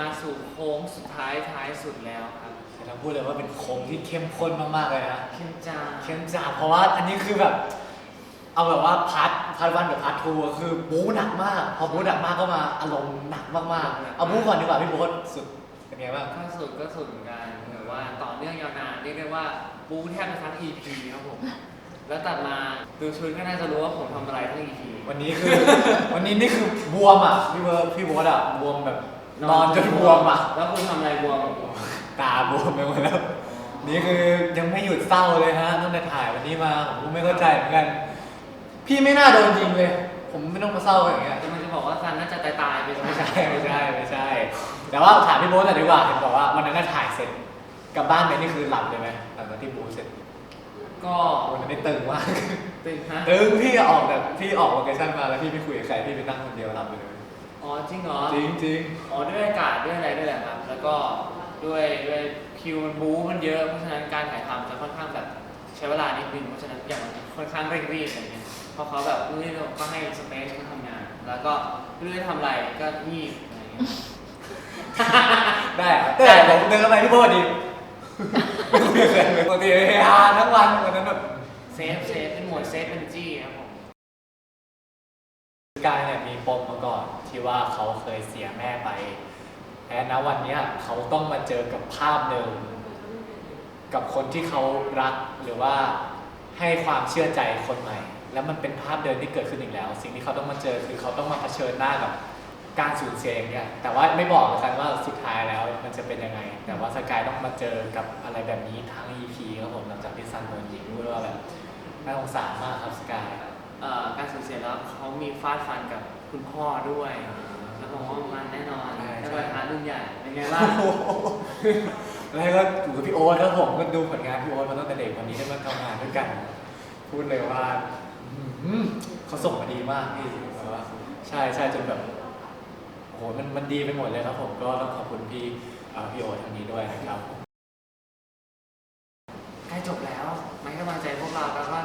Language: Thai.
มาสู่โค้งสุดท้ายท้ายสุดแล้วครับแต่ต้องพูดเลยว่าเป็นโค้งที่เข้มข้นมากๆเลยนะ เข้มจ้าเข้มจ้าเพราะว่าอันนี้คือแบบ เอาแบบว่าพาร์ทพาร์ทวันกับพาร์ททูคือบู๊หนักมาก พอบู๊หนักมากก็มาอารมณ์หนักมากๆ เอาบู๊ก่อนดีกว่าพี่โบ๊ทสุดเป็นไงบ้างก็สุดก็สุดเหมือนกันแบบว่าต่อเนื่องยาวนานเรียกได้ว่าบู๊แทบจะทั้ง EP ครับผมแล้วตัดมาดูชุดก็น่าจะรู้ว่าผมทำอะไรทั้ง EP วันนี้คือ วันนี้นี่คือบวมอะพี่เบิร์ดพี่โบ๊ทอะบวมแบบ นอนจนบวมอะ แล้วคุณทำอะไรบวมกับผมตาบวมไปหมดแล้ว นี่คือยังไม่หยุดเศร้าเลยฮะตั้งแต่ถ่ายวันนี้มาผมก็ไม่เข้าใจเหมือนกัน พี่ไม่น่าโดนยิงเลย ผมไม่ต้องมาเศร้าอย่างเงี้ยจะมันจะบอกว่าซันน่าจะตายตายๆไปไม่ใช่ไม่ใช่ไม่ใช่ แต่ว่าถามพี่โบ๊ทหน่อยดีกว่าเห็นบอกว่าวันนั้นน่ะถ่ายเสร็จกลับบ้านไปนี่คือหลับเลยไหมหลังจากที่บู๊เสร็จก็วันนั้นไม่ตึงมาก ตึงฮะ ตึงพี่ออกแบบพี่ออกโลเคชั่นมาแล้วพี่ไม่คุยกับใครพี่ไปนั่งคนเดียวหลับไปเลย อ๋อจริงเหรอจริงจริงอ๋อด้วยอากาศด้วยอะไรด้วยแหละครับ แล้วก็ด้วยด้วยคิวมันบู๊มันเยอะเพราะฉะนั้นการถ่ายทำจะค่อนข้างแบบใช้เวลานิดนึงเพราะฉะนั้นอย่างมันค่อนข้างเร่งรีบอะไรเงี้ยเพราะเขาแบบเรื่อยๆก็ให้สเปซเขาทำงาน แล้วก็เรื่อยๆทำอะไรก็งีบอะไรเงี้ยได้ครับแต่ผมเดินเข้าไปพี่โบ๊ทดีไม่คุยกับใครเลยปกติเฮฮาทั้งวันวันนั้นแบบเซฟเซฟเป็นหมวดเซฟเป็นจี้ครับผมกายเนี่ย มีปมมาก่อนที่ว่าเขาเคยเสียแม่ไปแต่ณวันเนี้ยเขาต้องมาเจอกับภาพหนึ่งกับคนที่เขารักหรือว่าให้ความเชื่อใจคนใหม่ แล้วมันเป็นภาพเดิมที่เกิดขึ้นอีกแล้ว สิ่งที่เขาต้องมาเจอคือเขาต้องมาเผชิญหน้ากับการสูญเสียอย่างเนี่ยแต่ว่าไม่บอกกันว่าสุดท้ายแล้วมันจะเป็นยังไง แต่ว่าสกายต้องมาเจอกับอะไรแบบนี้ทั้ง EP ครับผมหลังจากที่ซันโดนยิงด้วยว่าแบบน่าสงสารมากครับสกาย เอ่อการสูญเสียแล้วเขามีฟาดฟันกับคุณพ่อด้วย แล้วผมว่ามันแน่นอนใช่ในใช่วันท้ารุ่นใหญ่เป็นไงล่ะแล้วก็อยู่กับพี่โอ๊ตแล้วผมก็ดูผลงานพี่โอ๊ตมาตั้งแต่เด็กวันนี้ได้มาทำงานด้วยกัน พูดเลยว่าอื้อหือเขาส่งมาดีมากพี่แบบว่าใช่ใช่จนแบบโอ้โหมันมันดีไปหมดเลยครับผมก็ต้องขอบคุณพี่เอ่อพี่โอ๊ตทางนี้ด้วยนะครับ ใกล้จบแล้วมาให้กำลังใจพวกเราแล้วก็